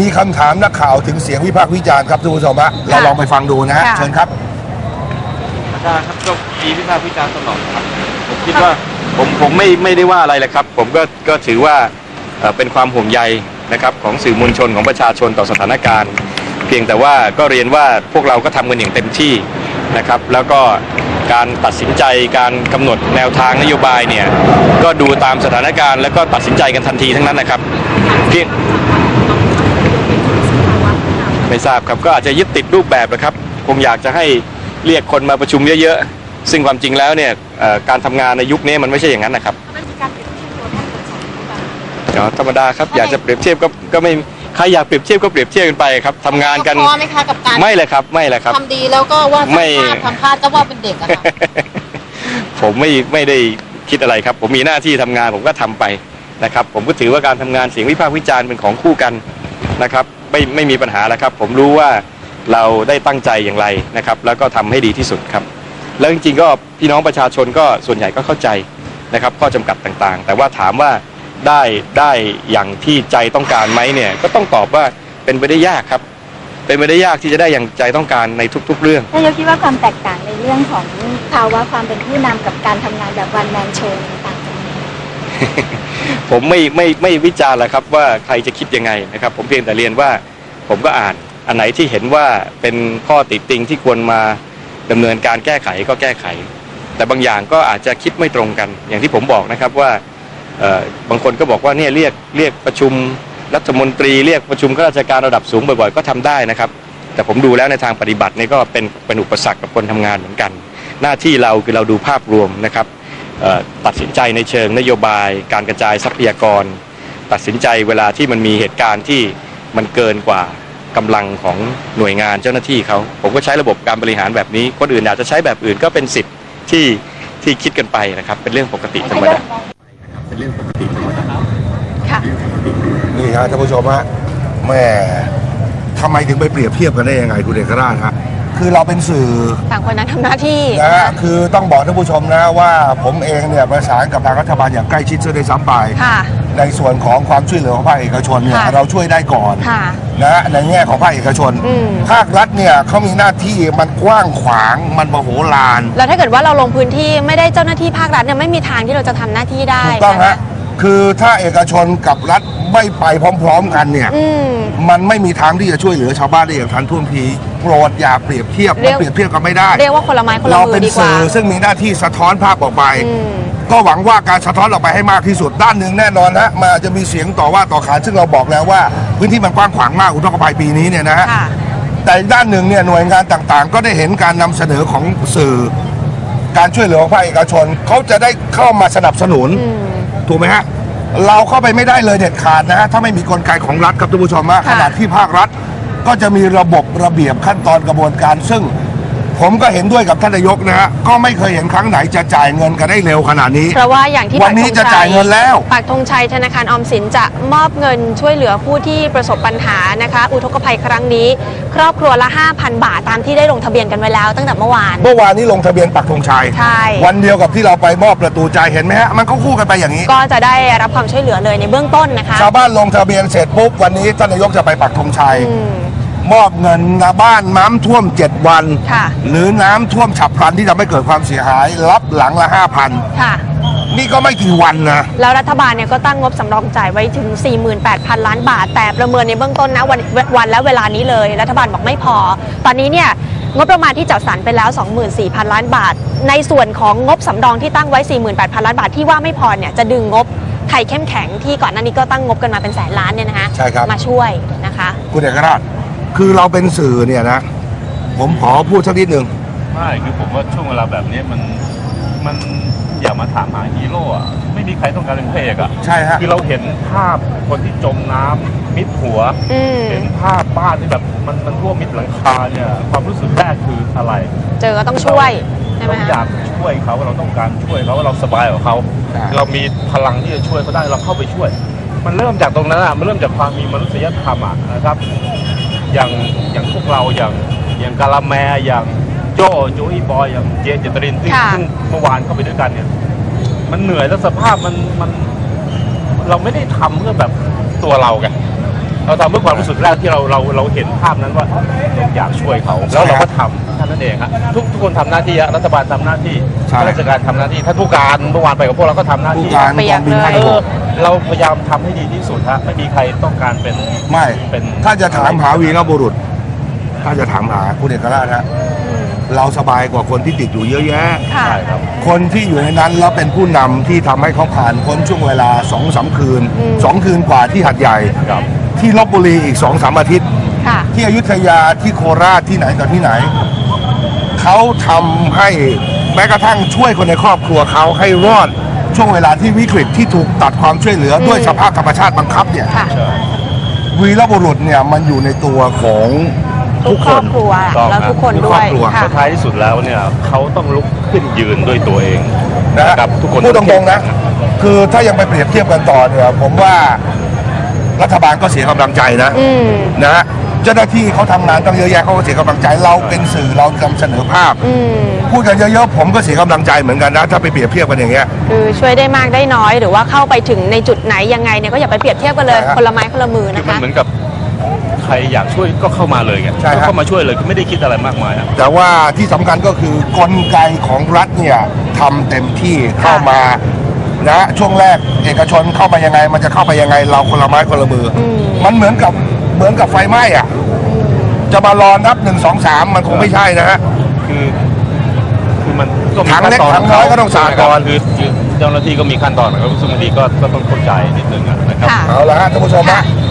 มีคำถามนักข่าวถึงเสียงวิพากษ์วิจารณ์ครับท่านผู้ชมฮะเราลองไปฟังดูนะฮะค่ะ เชิญครับ อาจารย์ครับก็มีวิพากษ์วิจารณ์ตลอดครับผมคิดว่าผมผมไม่ไม่ได้ว่าอะไรเลยครับ ผมก็ก็ถือว่าเอ่อเป็นความห่วงใยนะครับของสื่อมวลชนของประชาชนต่อสถานการณ์ เพียงแต่ว่าก็เรียนว่าพวกเราก็ทำกันอย่างเต็มที่นะครับ แล้วก็การตัดสินใจการกำหนดแนวทางนโยบายเนี่ยก็ดูตามสถานการณ์แล้วก็ตัดสินใจกันทันทีทั้งนั้นนะครับเพียง ไม่ทราบครับก็อาจจะยึดติดรูปแบบนะครับ คงอยากจะให้เรียกคนมาประชุมเยอะๆ ซึ่งความจริงแล้วเนี่ยเอ่อการทำงานในยุคนี้มันไม่ใช่อย่างนั้นนะครับเดี๋ยวธรรมดาครับอยากจะเปรียบเทียบก็ก็ไม่ใครอยากเปรียบเทียบก็เปรียบเทียบกันไปครับทำงานกันพอไหมคะกับการไม่เลยครับไม่เลยครับทำดีแล้วก็ว่าไม่ทำพลาดทำพลาดก็ว่าเป็นเด็กอะค่ะผมไม่ไม่ได้คิดอะไรครับ ผมมีหน้าที่ทำงานผมก็ทำไปนะครับ ผมก็ถือว่าการทำงานเสียงวิพากษ์วิจารณ์เป็นของคู่กันนะครับ ไม่ไม่มีปัญหาแล้วครับ ผมรู้ว่าเราได้ตั้งใจอย่างไรนะครับ แล้วก็ทำให้ดีที่สุดครับ แล้วจริงๆก็พี่น้องประชาชนก็ส่วนใหญ่ก็เข้าใจนะครับ ข้อจำกัดต่างๆ แต่ว่าถามว่าได้ได้อย่างที่ใจต้องการไหมเนี่ยก็ต้องตอบว่าเป็นไปได้ยากครับ เป็นไปได้ยากที่จะได้อย่างใจต้องการในทุก ๆ เรื่องนายกคิดว่าความแตกต่างในเรื่องของภาวะความเป็นผู้นำกับการทำงานแบบวันแมนโชว์ต่างกัน ผมไม่ไม่ไม่วิจารณ์แล้วครับว่าใครจะคิดยังไงนะครับ ผมเพียงแต่เรียนว่าผมก็อ่านอันไหนที่เห็นว่าเป็นข้อติดติงที่ควรมาดำเนินการแก้ไขก็แก้ไข แต่บางอย่างก็อาจจะคิดไม่ตรงกัน อย่างที่ผมบอกนะครับว่าบางคนก็บอกว่าเนี่ยเรียกเรียกประชุมรัฐมนตรีเรียกประชุมข้าราชการระดับสูงบ่อยๆก็ทำได้นะครับ แต่ผมดูแล้วในทางปฏิบัตินี่ก็เป็นเป็นอุปสรรคกับคนทำงานเหมือนกัน หน้าที่เราคือเราดูภาพรวมนะครับ ตัดสินใจในเชิงนโยบาย การกระจายทรัพยากร ตัดสินใจเวลาที่มันมีเหตุการณ์ที่มันเกินกว่ากำลังของหน่วยงานเจ้าหน้าที่เขา ผมก็ใช้ระบบการบริหารแบบนี้คนอื่นอาจจะใช้แบบอื่นก็เป็นสิทธิ์ที่ที่คิดกันไปนะครับ เป็นเรื่องปกติธรรมดาเป็นเรื่องปกติธรรมดาค่ะนี่ฮะท่านผู้ชมฮะแม่ทำไมถึงไปเปรียบเทียบกันได้ยังไงคุณเอกราชฮะ คือเราเป็นสื่อต่างคนนั้นทำหน้าที่ นะฮะคือต้องบอกท่านผู้ชมนะว่าผมเองเนี่ยประสานกับทางรัฐบาลอย่างใกล้ชิดซะด้วยซ้ำไป ค่ะในส่วนของความช่วยเหลือของภาคเอกชนเนี่ยค่ะเราช่วยได้ก่อนค่ะนะฮะในแง่ของภาคเอกชน อืม ภาครัฐเนี่ยเขามีหน้าที่มันกว้างขวางมันมโหฬาร แล้วถ้าเกิดว่าเราลงพื้นที่ไม่ได้เจ้าหน้าที่ภาครัฐเนี่ยไม่มีทางที่เราจะทำหน้าที่ได้ถูกต้องนฮะคือถ้าเอกชนกับรัฐไม่ไปพร้อม ๆ กันเนี่ย อืม มันไม่มีทางที่จะช่วยเหลือชาวบ้านได้อย่างทันท่วงที โปรดอย่าเปรียบเทียบเรีมันยก เปรียบเทียบกันไม่ได้ เรียกว่าคนละไม้คนละเรามืเป็อนดีกว่า สื่อซึ่งมีหน้าที่สะท้อนภาพออกไป อืม ก็หวังว่าการสะท้อนออกไปให้มากที่สุดด้านหนึ่งแน่นอนฮะมันอาจจะมีเสียงต่อว่าต่อขานซึ่งเราบอกแล้วว่า พื้นที่มันกว้างขวางมากอุทกภัยปีนี้เนี่ยนะฮะ ค่ะ แต่อีกด้านหนึ่งเนี่ยหน่วยงานต่างๆ ก็ได้เห็นการนำเสนอของสื่อ การช่วยเหลือของภาคเอกชนเขาจะได้เข้ามาสนับสนุน อืม ถูกไหมฮะ เราเข้าไปไม่ได้เลยเด็ดขาดนะฮะ ถ้าไม่มีกลไกของรัฐครับท่านผู้ชมฮะขค่ะนาดที่ภาครัฐ ก็จะมีระบบระเบียบขั้นตอนกระบวนการ ซึ่งผมก็เห็นด้วยกับท่านนายกนะฮะก็ไม่เคยเห็นครั้งไหนจะจ่ายเงินกันได้เร็วขนาดนี้ เพราะว่าอย่างที่วันนี้ปักธจะจ่ายเงินแล้วปักธงชัยธนาคารออมสินจะมอบเงินช่วยเหลือผู้ที่ประสบปัญหานะคะ อุทกภัยครั้งนี้ ครอบครัวละ 5,000 บาทตามที่ได้ลงทะเบียนกันไว้แล้วตั้งแต่เมื่อวาน เมื่อวานนี้ลงทะเบียนปักธงชัยใช่ วันเดียวกับที่เราไปมอบประตูใจเห็นไหมฮะมันก็คู่กันไปอย่างนี้ ก็จะได้รับความช่วยเหลือเลยในเบื้องต้นนะคะ ชาวบ้านลงทะเบียนเสร็จปุ๊บวันนี้ท่านนายกจะไปปักธงชัย อืม มอบเงินนะบ้านน้ำท่วม 7 วัน ค่ะ หรือน้ำท่วมฉับพลันที่ทำให้เกิดความเสียหาย รับหลังละ5,000ค่ะ นี่ก็ไม่กี่วันนะ แล้วรัฐบาลเนี่ยก็ตั้งงบสำรองจ่ายไว้ถึง 48,000 ล้านบาท แต่ประเมินในเบื้องต้นนะวันวันและเวลานี้เลย รัฐบาลบอกไม่พอ ตอนนี้เนี่ยงบประมาณที่จัดสรรไปแล้ว 24,000 ล้านบาท ในส่วนของงบสำรองที่ตั้งไว้ 48,000 ล้านบาทที่ว่าไม่พอเนี่ยจะดึงงบไทยเข้มแข็งที่ก่อนหน้านี้ก็ตั้งงบกันมาเป็นแสนล้านเนี่ยนะคะใช่ครับ มาช่วยนะคะ คุณเอกราช คือเราเป็นสื่อเนี่ยนะ ผมขอพูดสักนิดหนึ่งไม่คือผมว่าช่วงเวลาแบบนี้มันมันอย่ามาถามหาฮีโร่อะไม่มีใครต้องการเป็นพระเอกอะใช่ฮะ คือเราเห็นภาพคนที่จมน้ำมิดหัว อืม เห็นภาพบ้านที่แบบมันมันท่วมมิดหลังคาเนี่ยความรู้สึกแรกคืออะไรเจอก็ต้องช่วยใช่ไหมเราอคะ ยากช่วยเขาเราต้องการช่วยเขาเราสบายกับเขา ใช่ เรามีพลังที่จะช่วยเขาได้เราเข้าไปช่วย มันเริ่มจากตรงนั้นอะมันเริ่มจากความมีมนุษยธรรมอะนะครับ อย่างอย่างพวกเราอย่างอย่างกาลาแมอย่างโจโจอีบอยอย่างเจเจตรินซึ่งค่ะ ซึ่งเมื่อวานเข้าไปด้วยกันเนี่ย มันเหนื่อยแล้วสภาพมันมัน เราไม่ได้ทำเพื่อแบบตัวเราไง เราทำเพื่อความรู้สึกแรกที่เราเราเราเห็นภาพนั้นว่าเราอยากช่วยเขาแล้วเราก็ทำแค่นั้นเองครับทุกทุกคนทำหน้าที่อะรัฐบาลทำหน้าที่ใช่ ข้าราชการทำหน้าที่ท่านผู้การเมื่อวานไปกับพวกเราก็ทำหน้าผู้ที่การเปียกอกงบินเลยห้าเอหอกเราพยายามทำให้ดีที่สุดฮะไม่มีใครต้องการเป็น ไม่ เป็น ถ้าจะถามหาวีรบุรุษ ถ้าจะถามหาคุณเอกราชฮะ เราสบายกว่าคนที่ติดอยู่เยอะแยะ ค่ะ ใช่ครับ คนที่อยู่ในนั้นแล้วเป็นผู้นำที่ทำให้เขาผ่านพ้นช่วงเวลาสองสามคืนอืมสองคืนกว่าที่หัดใหญ่ ครับ ที่ลบบุรีอีกสองสามอาทิตย์ ค่ะ ที่อยุธยาที่โคราชที่ไหนต่อที่ไหน เขาทำให้แม้กระทั่งช่วยคนในครอบครัวเขาให้รอดช่วงเวลาที่วิกฤตที่ถูกตัดความช่วยเหลือด้วยสภาพธรรมชาติบังคับเนี่ย ค่ะ วีรบุรุษเนี่ยมันอยู่ในตัวของ ทุทุกกคครอนบครัวถูกต้องแล้วทุกคนทุกด้ครวอยบครัว ค่ะสุดท้ายที่สุดแล้วเนี่ยเขาต้องลุกขึ้นยืนด้วยตัวเองนะฮะครับทุกคนพูดตรงๆนะ คือถ้ายังไปเปรียบเทียบกันต่อเนี่ยผมว่ารัฐบาลก็เสียกำลังใจนะ อืม นะฮะเจ้าหน้าที่เขาทำงานตั้งเยอะแยะเขาก็เสียกำลังใจเราเป็นสื่อเรานำเสนอภาพ อืม พูดกันเยอะๆผมก็เสียกำลังใจเหมือนกันนะถ้าไปเปรียบเทียบกันอย่างเงี้ย คือช่วยได้มากได้น้อย หรือว่าเข้าไปถึงในจุดไหนยังไงเนี่ยก็อย่าไปเปรียบเทียบกันเลยใช่ครับ คนละไม้คนละมือคือนะมันคะ เหมือนกับ ใครอยากช่วยก็เข้ามาเลยไงใช่ครับก็เข้ามาช่วยเลยคือไม่ได้คิดอะไรมากมายอะ แต่ว่าที่สำคัญก็คือกลไกของรัฐเนี่ยทำเต็มที่เข้ามานะช่วงแรกเอกชนเข้ามายังไง มันจะเข้าไปยังไงเราคนละไม้คนละมืออม มันเหมือนกับเหมือนกับไฟไหม้อะจะมารอนับหนึ่งสองสามมันคงไม่ใช่นะฮะ คือคือมันก็มีถังขั้นเล็กตอนถังน้อยก็ต้องสาดก่อน คือคือเจ้าหน้าที่ก็มีขั้นตอนนะครับซึ่งบางทีก็ก็ต้องเข้าใจนิดนึงอะนะครับ ค่ะ เอาละฮะท่านผู้ชมฮะ